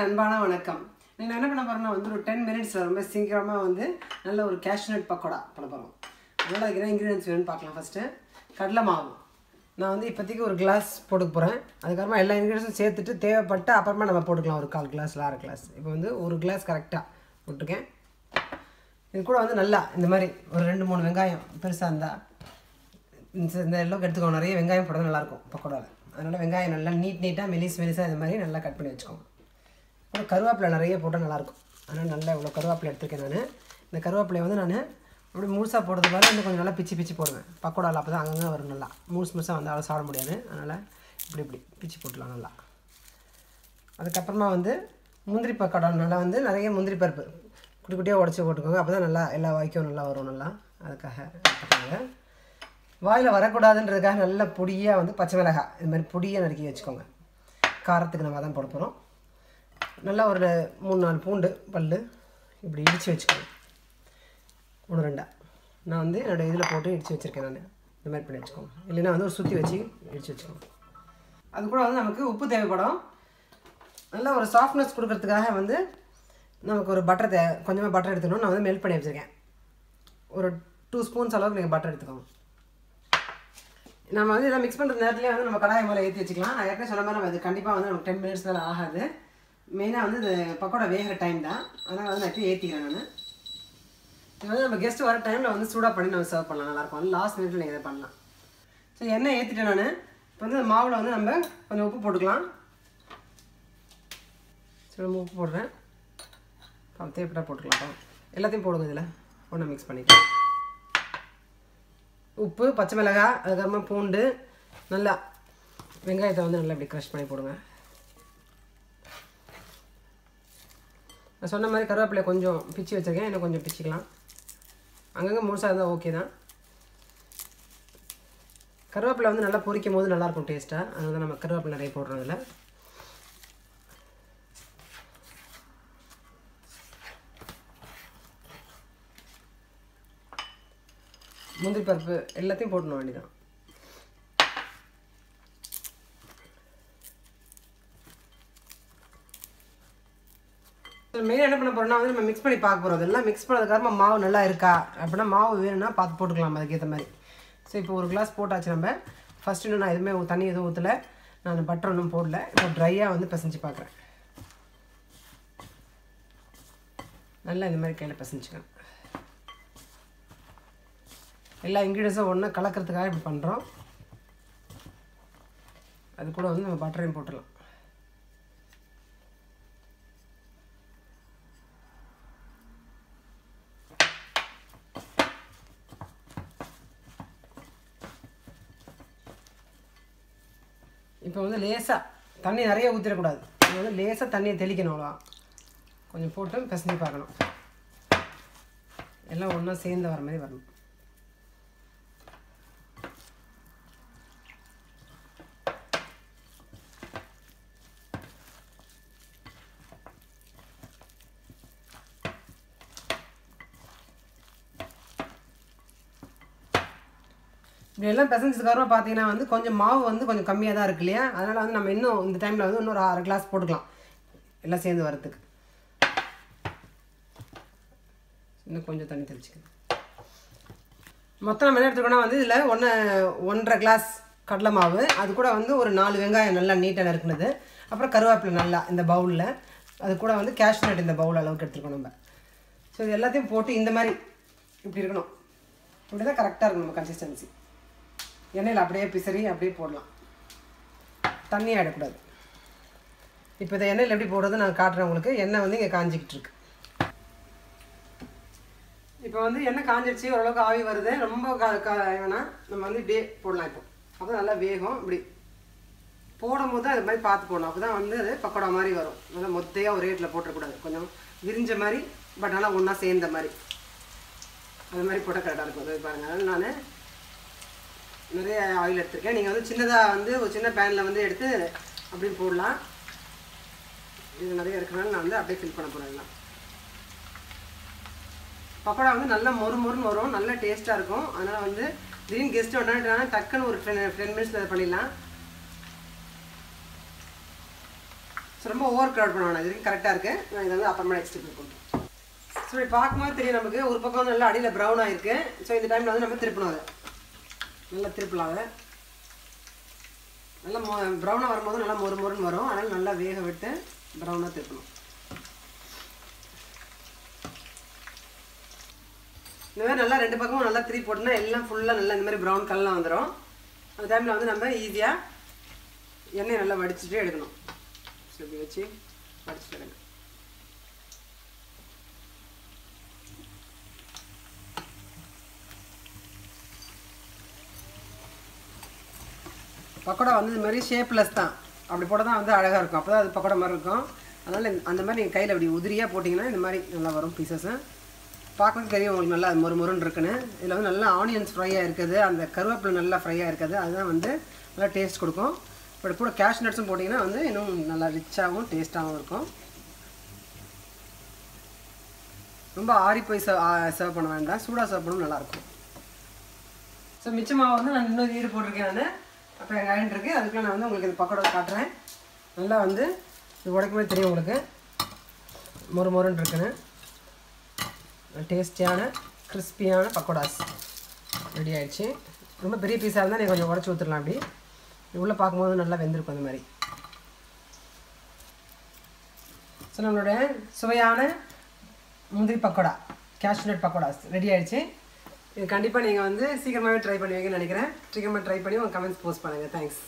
அன்பான வணக்கம். நீங்கள் என்ன பண்ண போகிறோம்னா வந்து ஒரு டென் மினிட்ஸில் ரொம்ப சீக்கிரமாக வந்து நல்ல ஒரு கேஷ்நட் பக்கோடா பண்ண போகிறோம் அதனால் அதுக்கு என்ன இன்க்ரீடியன்ஸ் வேணும்னு பார்க்கலாம் ஃபஸ்ட்டு கடலை மாவு. நான் வந்து இப்போதைக்கு ஒரு கிளாஸ் போட்டுக்க போகிறேன் அதுக்கப்புறமா எல்லா இன்க்ரீடியன்ஸும் சேர்த்துட்டு தேவைப்பட்டு அப்புறமா நம்ம போட்டுக்கலாம். ஒரு கால் கிளாஸ் அரை கிளாஸ் இப்போ வந்து ஒரு கிளாஸ் கரெக்டாக போட்டிருக்கேன். இது கூட வந்து நல்லா இந்த மாதிரி ஒரு ரெண்டு மூணு வெங்காயம் பெருசாக இருந்தால் இந்த இந்த எடுத்துக்கோங்க நிறைய வெங்காயம் போடுறது நல்லாயிருக்கும் பக்கோடாவில் அதனால் வெங்காயம் நல்லா நீட் நீட்டாக மெலிஸ் மெலிஸாக இந்த மாதிரி நல்லா கட் பண்ணி வச்சுக்கோங்க. அப்புறம் கருவேப்பிலை நிறைய போட்டால் நல்லாயிருக்கும். அதனால் நல்லா இவ்வளோ கருவேப்பிலை எடுத்திருக்கேன் நான். இந்த கருவேப்பிலையை வந்து நான் அப்படி முழுசாக போடுறது பதிலா இன்னும் கொஞ்சம் நல்லா பிச்சு பிச்சு போடுவேன். பக்கோடாவில் அப்போ தான் அங்கங்கே வரும் நல்லா. முழுசு முழுசாக வந்து அவ்வளோ சாப்பிட முடியாது. அதனால் இப்படி இப்படி பிச்சு போட்டுலாம் நல்லா. அதுக்கப்புறமா வந்து முந்திரி பக்கோடானால வந்து நிறைய முந்திரி பருப்பு. குட்டி குட்டியாக உடச்சி போட்டுக்கோங்க. அப்போ தான் நல்லா எல்லா வாய்க்கும் நல்லா வரும் நல்லா. அதுக்காக எடுத்துக்கோங்க வாயில் வரக்கூடாதுன்றதுக்காக நல்ல பொடியாக வந்து பச்சை மிளகாய். இது மாதிரி பொடியாக நறுக்கி வச்சுக்கோங்க. காரத்துக்கு நம்ம தான் போட போகிறோம் நல்லா ஒரு மூணு நாலு பூண்டு பல் இப்படி இடித்து வச்சுக்கோங்க ஒன்று ரெண்டா. நான் வந்து என்னோடய இதில் போட்டு இடித்து வச்சுருக்கேன் நான். இந்த மாதிரி பண்ணி வச்சுக்கோங்க. இல்லைன்னா வந்து ஒரு சுற்றி வச்சு இடித்து வச்சுக்கோங்க. அது கூட வந்து நமக்கு உப்பு தேவைப்படும். நல்லா ஒரு சாஃப்ட்னஸ் கொடுக்கறதுக்காக வந்து நமக்கு ஒரு பட்டர் தே கொஞ்சமாக பட்டர் எடுத்துக்கணும். நான் வந்து மெல்ட் பண்ணி வச்சுருக்கேன். ஒரு டூ ஸ்பூன்ஸ் அளவுக்கு நீங்கள் பட்டர் எடுத்துக்கோங்க. நம்ம வந்து இதை மிக்ஸ் பண்ணுற நேரத்துலேயே வந்து நம்ம கடாயம் மேலே ஏற்றி வச்சுக்கலாம். நான் ஏற்கனவே சொன்ன மாதிரி நம்ம இது கண்டிப்பாக வந்து நமக்கு டென் மினிட்ஸ் மேலே ஆகாது. மெயினாக வந்து இது பக்கோடா வேகிற டைம் தான். அதனால் வந்து நான் ஏற்றிக்கிறேன் நான். இது வந்து நம்ம கெஸ்ட் வர டைமில் வந்து சூடாக பண்ணி நம்ம சர்வ் பண்ணலாம். நல்லாயிருக்கும் வந்து லாஸ்ட் மினிட்ல நீங்கள் இதை பண்ணலாம். ஸோ எண்ணெய் ஏற்றிட்டேன் நான். இப்போ வந்து மாவில் வந்து நம்ம கொஞ்சம் உப்பு போட்டுக்கலாம். சரி நம்ம உப்பு போடுறேன். அப்புறம் தேப்பிட்டா போட்டுக்கலாம். எல்லாத்தையும் போடுங்க இதில். ஒன்று மிக்ஸ் பண்ணிக்கலாம். உப்பு பச்சை மிளகாய் அதுக்கப்புறமா பூண்டு நல்லா வெங்காயத்தை வந்து நல்லா இப்படி க்ரஷ் பண்ணி போடுங்க. நான் சொன்ன மாதிரி கருவேப்பிலை கொஞ்சம் பிச்சு வச்சுருக்கேன். இன்னும் கொஞ்சம் பிச்சுக்கலாம். அங்கங்கே முழுசாக இருந்தால் ஓகே தான். கருவேப்பிலை வந்து நல்லா பொரிக்கும் போது நல்லாயிருக்கும் டேஸ்ட்டாக அதனால தான் நம்ம கருவேப்பிலை நிறைய போடுறோம் இதில். முந்திரி பருப்பு எல்லாத்தையும் போடணும் வேண்டிதான் மெயின் என்ன பண்ண போறோம்னா வந்து நம்ம மிக்ஸ் பண்ணி பார்க்க போகிறோம் இதெல்லாம் மிக்ஸ் பண்ணதுக்கப்புறமா மாவு நல்லா இருக்கா? அப்படின்னா மாவு வேணும்னா பார்த்து போட்டுக்கலாம் அதுக்கேற்ற மாதிரி. ஸோ இப்போ ஒரு கிளாஸ் போட்டாச்சு நம்ம. ஃபஸ்ட்டு இன்னும் நான் எதுவுமே தண்ணி எதுவும் ஊற்றலை நான் பட்டர் ஒன்றும் போடல. இப்போ ட்ரையாக வந்து பிசைஞ்சு பார்க்குறேன். நல்லா இந்த மாதிரி கையில் பிசைஞ்சுக்கணும் எல்லா இன்க்ரீடியன்ஸும் ஒன்றா கலக்கிறதுக்காக இப்படி பண்ணுறோம் அது கூட வந்து நம்ம பட்டரையும் போட்டுடலாம். இப்போ வந்து லேசாக தண்ணி நிறைய ஊற்றிடக்கூடாது இது வந்து லேசாக தண்ணியை தெளிக்கணும் அவ்வளோ கொஞ்சம் போட்டு பிசைஞ்சு பார்க்கணும். எல்லாம் ஒன்றா சேர்ந்து வர மாதிரி வரணும். இப்படி எல்லாம் பிசைஞ்சதுக்கப்புறம் பார்த்தீங்கன்னா வந்து கொஞ்சம் மாவு வந்து கொஞ்சம் கம்மியாக தான் இருக்கு இல்லையா? அதனால் வந்து நம்ம இன்னும் இந்த டைமில் வந்து இன்னொரு அரை கிளாஸ் போட்டுக்கலாம். எல்லாம் சேர்ந்து வரத்துக்கு இன்னும் கொஞ்சம் தண்ணி தெளிச்சுக்கணும். மொத்தம் நம்ம என்ன எடுத்துக்கோன்னா வந்து இதில் ஒன்று ஒன்றரை கிளாஸ் கடலை மாவு. அது கூட வந்து ஒரு நாலு வெங்காயம் நல்லா நீட்டாக நறுக்குனது. அப்புறம் கருவேப்பிலை நல்லா இந்த பவுலில் அது கூட வந்து கேஷ்நட் இந்த பவுல் அளவுக்கு எடுத்துருக்கோம் நம்ம. ஸோ இது எல்லாத்தையும் போட்டு இந்த மாதிரி இப்படி இருக்கணும். இப்படி தான் கரெக்டாக இருக்கும் நம்ம கன்சிஸ்டன்சி எண்ணெயில் அப்படியே பிசறி அப்படியே போடலாம். தண்ணி ஆடக்கூடாது இப்போ இதை எண்ணெயில் எப்படி போடுறது நான் காட்டுறேன் உங்களுக்கு. எண்ணெய் வந்து இங்கே காஞ்சிக்கிட்டு இருக்கு. இப்போ வந்து எண்ணெய் காஞ்சிடுச்சு ஓரளவுக்கு ஆவி வருது. ரொம்ப கா கா நம்ம வந்து இப்படியே போடலாம் இப்போ. அப்போ நல்லா வேகும். இப்படி போடும் போது அது மாதிரி பார்த்து போடணும் அப்போ தான் வந்து அது பக்கோடா மாதிரி வரும். நல்லா மொத்தையாக ஒரு ரேட்டில் போட்டுறக்கூடாது. கொஞ்சம் விரிஞ்ச மாதிரி பட் நல்லா ஒன்றா சேர்ந்த மாதிரி. அது மாதிரி போட்டால் கரெக்டாக இருக்கும். அது பாருங்கள் அதனால் நான் நிறைய ஆயில் எடுத்திருக்கேன். நீங்கள் வந்து சின்னதாக வந்து ஒரு சின்ன பேனில் வந்து எடுத்து அப்படியே போடலாம். இது நிறைய இருக்கிறனால நான் வந்து அப்படியே ஃபில் பண்ண போகிறேன் பக்கோடா வந்து நல்லா மொறு மொறுன்னு வரும். நல்ல டேஸ்ட்டாக இருக்கும். அதனால் வந்து திடீர்னு கெஸ்ட் வந்தாங்கன்னா டக்குன்னு ஒரு டென் டென் மினிட்ஸில் பண்ணிடலாம். ஸோ ரொம்ப ஓவர் க்ரௌட் பண்ணுவேன் இது வரைக்கும் கரெக்டாக இருக்குது நான் இதை வந்து அப்புறமா நெக்ஸ்ட் கொடுப்போம் ஸோ இப்படி பார்க்கும்போது தெரியும் நமக்கு. ஒரு பக்கம் வந்து நல்லா அடியில் ப்ரௌன் ஆகிருக்கு ஸோ இந்த டைமில் வந்து நம்ம திருப்பணும் அதை. நல்லா திருப்பலாம் அதை நல்லா மொ ப்ரௌனாக வரும்போது நல்லா மொறு மொறுன்னு வரும். அதனால் நல்லா வேக விட்டு ப்ரௌனாக திருப்பணும். இந்த மாதிரி நல்லா ரெண்டு பக்கமும் நல்லா திருப்பி போட்டோம்னா எல்லாம் ஃபுல்லாக நல்லா இந்த மாதிரி ப்ரௌன் கல்லாம் வந்துடும் அந்த டைமில் வந்து நம்ம ஈஸியாக எண்ணெயை நல்லா வடிச்சிட்டு எடுக்கணும். சொல்லி இப்படி வச்சு வடிச்சுட்டு எடுங்க. பக்கோடா வந்து இந்த மாதிரி ஷேப்லெஸ் தான். அப்படி போட்டால் தான் வந்து அழகாக இருக்கும். அப்போ தான் அது பக்கோடா மாதிரி இருக்கும். அதனால் அந்த மாதிரி நீங்கள் கையில் அப்படி உதிரியாக போட்டிங்கன்னா இந்த மாதிரி நல்லா வரும் பீசஸ்ஸு பார்க்கறதுக்கு தெரியும் உங்களுக்கு நல்லா அது மொறு மொறுன்னு இருக்குன்னு. இதில் வந்து நல்லா ஆனியன்ஸ் ஃப்ரையாக இருக்குது. அந்த கருவேப்பிலை நல்லா ஃப்ரையாக இருக்குது. அதுதான் வந்து நல்லா டேஸ்ட் கொடுக்கும். இப்போ கூட கேஷ் நட்ஸும் போட்டிங்கன்னா வந்து இன்னும் நல்லா ரிச்சாகவும் டேஸ்ட்டாகவும் இருக்கும். ரொம்ப ஆறி போய் சர்வ் பண்ண வேண்டாம். சூடாக சர்வ் பண்ணவும் நல்லாயிருக்கும் ஸோ மிச்சமாக மாவு வந்து நான் இன்னொரு ஈடு போட்டிருக்கேன் நான். அப்போ எங்கள் இருக்குது அதுக்குள்ள நான் வந்து உங்களுக்கு இந்த பக்கோடா காட்டுறேன். நல்லா வந்து இது உடைக்குமே தெரியும் உங்களுக்கு. மொறு மொறுன்னு இருக்குன்னு. டேஸ்டியான கிறிஸ்பியான பக்கோடாஸ் ரெடி ஆகிடுச்சு ரொம்ப பெரிய பீஸாக இருந்தால் நீங்கள் கொஞ்சம் உடச்சி ஊற்றுடலாம் அப்படி. இது உள்ளே பார்க்கும்போது நல்லா வெந்திருக்கும் அந்த மாதிரி. ஸோ நம்மளோட சுவையான முந்திரி பக்கோடா கேஷ்நட் பக்கோடாஸ் ரெடி ஆகிடுச்சு கண்டிப்பாக நீங்கள் வந்து சீக்கிரமாகவே ட்ரை பண்ணுவீங்கன்னு நினைக்கிறேன். சீக்கிரமாக ட்ரை பண்ணி உங்கள் கமெண்ட்ஸ் போஸ்ட் பண்ணுங்கள் தேங்க்ஸ்